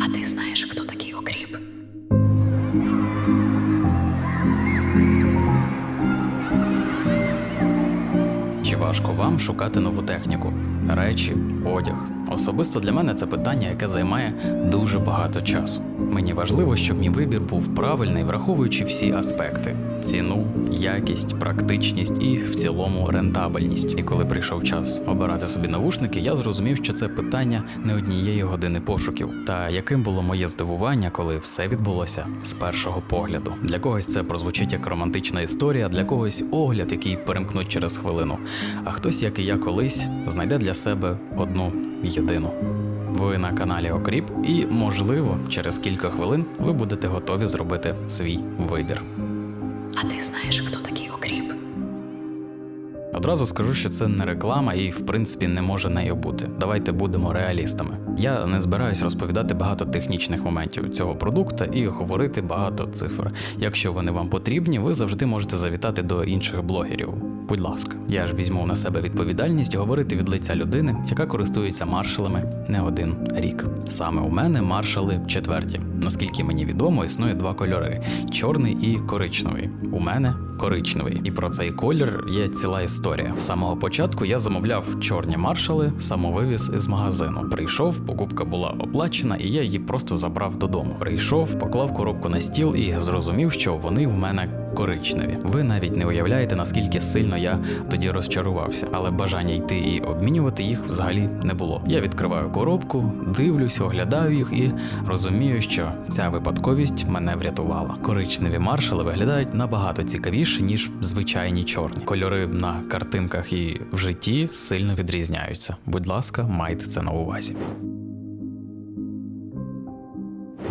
А ти знаєш, хто такий окріп? Чи важко вам шукати нову техніку? Речі, одяг. Особисто для мене це питання, яке займає дуже багато часу. Мені важливо, щоб мій вибір був правильний, враховуючи всі аспекти: ціну, якість, практичність і в цілому рентабельність. І коли прийшов час обирати собі навушники, я зрозумів, що це питання не однієї години пошуків. Та яким було моє здивування, коли все відбулося з першого погляду. Для когось це прозвучить як романтична історія, для когось огляд, який перемкнуть через хвилину. А хтось, як і я колись, знайде для себе одну єдину. Ви на каналі Окріп, і, можливо, через кілька хвилин ви будете готові зробити свій вибір. А ти знаєш, хто такий окріп? Одразу скажу, що це не реклама і, в принципі, не може нею бути. Давайте будемо реалістами. Я не збираюсь розповідати багато технічних моментів цього продукта і говорити багато цифр. Якщо вони вам потрібні, ви завжди можете завітати до інших блогерів. Будь ласка, я ж візьму на себе відповідальність говорити від лиця людини, яка користується маршалами не один рік. Саме у мене маршали четверті. Наскільки мені відомо, існує два кольори: чорний і коричневий. У мене коричневий. І про цей колір є ціла історія. З самого початку я замовляв чорні маршали, самовивіз із магазину. Прийшов, покупка була оплачена, і я її просто забрав додому. Прийшов, поклав коробку на стіл і зрозумів, що вони в мене коричневі. Ви навіть не уявляєте, наскільки сильно я тоді розчарувався, але бажання йти і обмінювати їх взагалі не було. Я відкриваю коробку, дивлюсь, оглядаю їх і розумію, що ця випадковість мене врятувала. Коричневі маршали виглядають набагато цікавіше, ніж звичайні чорні. Кольори на картинках і в житті сильно відрізняються. Будь ласка, майте це на увазі.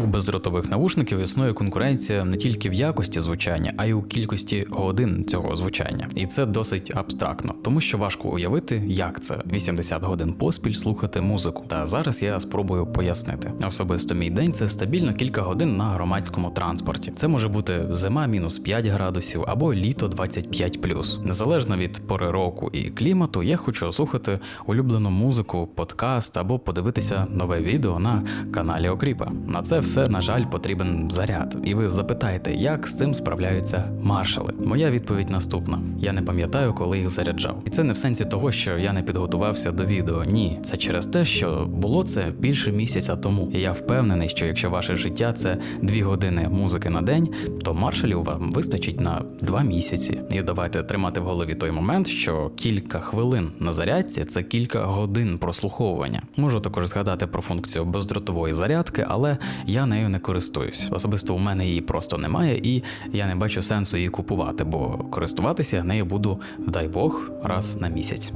У бездротових навушників існує конкуренція не тільки в якості звучання, а й у кількості годин цього звучання. І це досить абстрактно, тому що важко уявити, як це 80 годин поспіль слухати музику. Та зараз я спробую пояснити. Особисто мій день це стабільно кілька годин на громадському транспорті. Це може бути зима мінус 5 градусів або літо 25 Незалежно від пори року і клімату, я хочу слухати улюблену музику, подкаст або подивитися нове відео на каналі Окріпа. На це все, на жаль, потрібен заряд. І ви запитаєте, як з цим справляються маршали. Моя відповідь наступна: я не пам'ятаю, коли їх заряджав. І це не в сенсі того, що я не підготувався до відео. Ні, це через те, що було це більше місяця тому. І я впевнений, що якщо ваше життя це дві години музики на день, то маршалів вам вистачить на два місяці. І давайте тримати в голові той момент, що кілька хвилин на зарядці це кілька годин прослуховування. Можу також згадати про функцію бездротової зарядки, але я нею не користуюсь. Особисто у мене її просто немає, і я не бачу сенсу її купувати, бо користуватися нею буду, дай Бог, раз на місяць.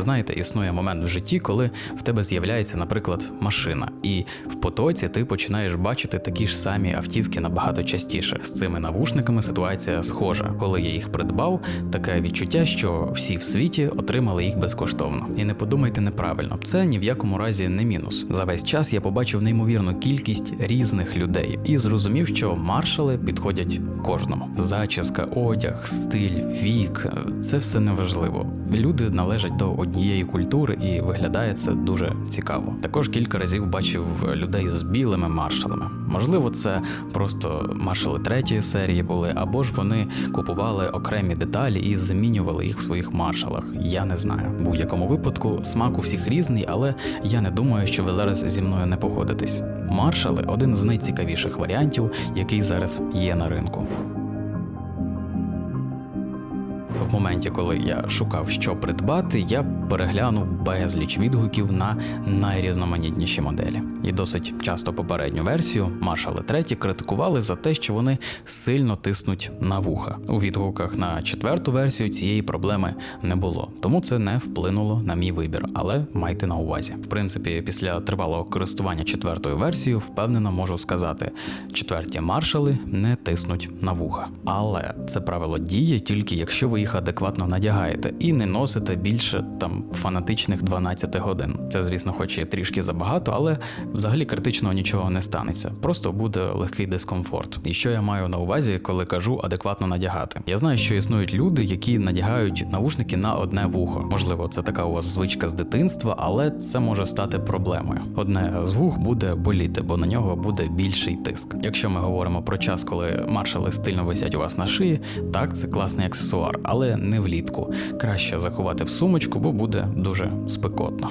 Знаєте, існує момент в житті, коли в тебе з'являється, наприклад, машина, і в потоці ти починаєш бачити такі ж самі автівки набагато частіше. З цими навушниками ситуація схожа. Коли я їх придбав, таке відчуття, що всі в світі отримали їх безкоштовно. І не подумайте неправильно, це ні в якому разі не мінус. За весь час я побачив неймовірну кількість різних людей і зрозумів, що маршали підходять кожному. Зачіска, одяг, стиль, вік це все неважливо. Люди належать до однієї культури і виглядає це дуже цікаво. Також кілька разів бачив людей з білими маршалами. Можливо, це просто маршали третьої серії були, або ж вони купували окремі деталі і замінювали їх в своїх маршалах. Я не знаю. В будь-якому випадку смак у всіх різний, але я не думаю, що ви зараз зі мною не походитесь. Маршали один з найцікавіших варіантів, який зараз є на ринку. В моменті, коли я шукав, що придбати, я переглянув безліч відгуків на найрізноманітніші моделі. І досить часто попередню версію Marshall 3 критикували за те, що вони сильно тиснуть на вуха. У відгуках на четверту версію цієї проблеми не було, тому це не вплинуло на мій вибір, але майте на увазі. В принципі, після тривалого користування четвертою версією, впевнено можу сказати, четверті маршали не тиснуть на вуха. Але це правило діє тільки якщо ви їх адекватно надягаєте і не носите більше там фанатичних 12 годин. Це, звісно, хоч і трішки забагато, але взагалі критичного нічого не станеться. Просто буде легкий дискомфорт. І що я маю на увазі, коли кажу адекватно надягати? Я знаю, що існують люди, які надягають навушники на одне вухо. Можливо, це така у вас звичка з дитинства, але це може стати проблемою. Одне з вух буде боліти, бо на нього буде більший тиск. Якщо ми говоримо про час, коли маршали стильно висять у вас на шиї, так це класний аксесуар, але не влітку. Краще заховати в сумочку, бо буде дуже спекотно.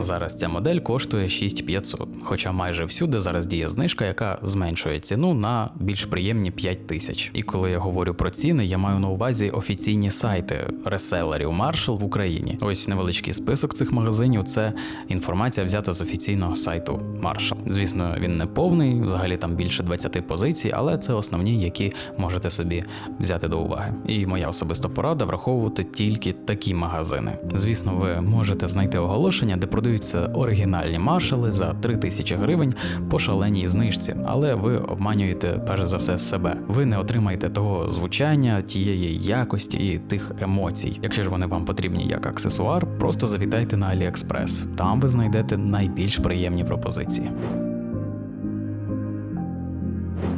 Зараз ця модель коштує 6500, хоча майже всюди зараз діє знижка, яка зменшує ціну на більш приємні 5000. І коли я говорю про ціни, я маю на увазі офіційні сайти реселерів Marshall в Україні. Ось невеличкий список цих магазинів. Це інформація взята з офіційного сайту Marshall. Звісно, він не повний, взагалі там більше 20 позицій, але це основні, які можете собі взяти до уваги. І моя особиста порада враховувати тільки такі магазини. Звісно, ви можете знайти оголошення, де продаються оригінальні маршали за 3000 гривень по шаленій знижці, але ви обманюєте перш за все себе. Ви не отримаєте того звучання, тієї якості і тих емоцій. Якщо ж вони вам потрібні як аксесуар, просто завітайте на AliExpress. Там ви знайдете найбільш приємні пропозиції.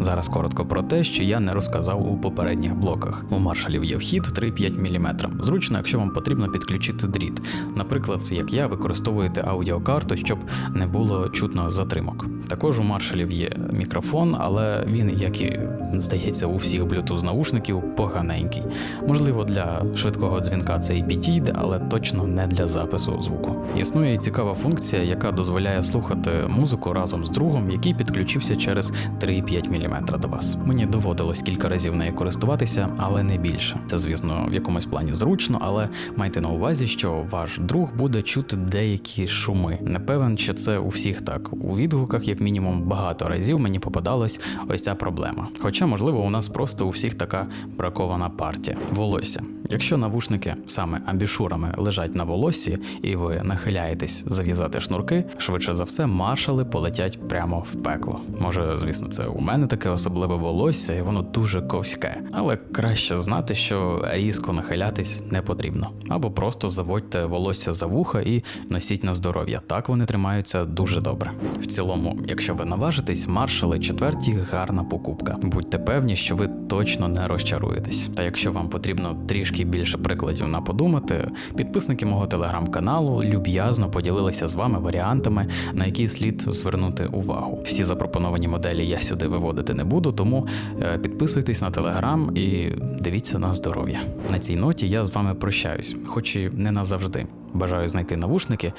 Зараз коротко про те, що я не розказав у попередніх блоках. У маршалів є вхід 3,5 мм. Зручно, якщо вам потрібно підключити дріт. Наприклад, як я використовуєте аудіокарту, щоб не було чутно затримок. Також у маршалів є мікрофон, але він, як і здається, у всіх Bluetooth наушників поганенький. Можливо, для швидкого дзвінка це і підійде, але точно не для запису звуку. Існує цікава функція, яка дозволяє слухати музику разом з другом, який підключився через 3,5 мм до вас. Мені доводилось кілька разів нею користуватися, але не більше. Це, звісно, в якомусь плані зручно, але майте на увазі, що ваш друг буде чути деякі шуми. Не певен, що це у всіх так. У відгуках, як мінімум, багато разів мені попадалась ось ця проблема. Хоча, можливо, у нас просто у всіх така бракована партія. Волосся. Якщо навушники саме амбішурами лежать на волоссі, і ви нахиляєтесь зав'язати шнурки, швидше за все, маршали полетять прямо в пекло. Може, звісно, це у мене таке особливе волосся, і воно дуже ковське. Але краще знати, що різко нахилятись не потрібно. Або просто заводьте волосся за вуха і носіть на здоров'я. Так вони тримаються дуже добре. В цілому, якщо ви наважитесь, маршали четверті гарна покупка. Будьте певні, що ви точно не розчаруєтесь. Та якщо вам потрібно трішки більше прикладів на подумати, підписники мого телеграм-каналу люб'язно поділилися з вами варіантами, на які слід звернути увагу. Всі запропоновані моделі я сюди виводити не буду, тому е, підписуйтесь на телеграм і дивіться на здоров'я. На цій ноті я з вами прощаюсь, хоч і не назавжди. Бажаю знайти навушники,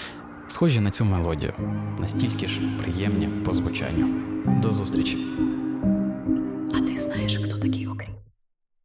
схожі на цю мелодію, настільки ж приємні по звучанню. До зустрічі!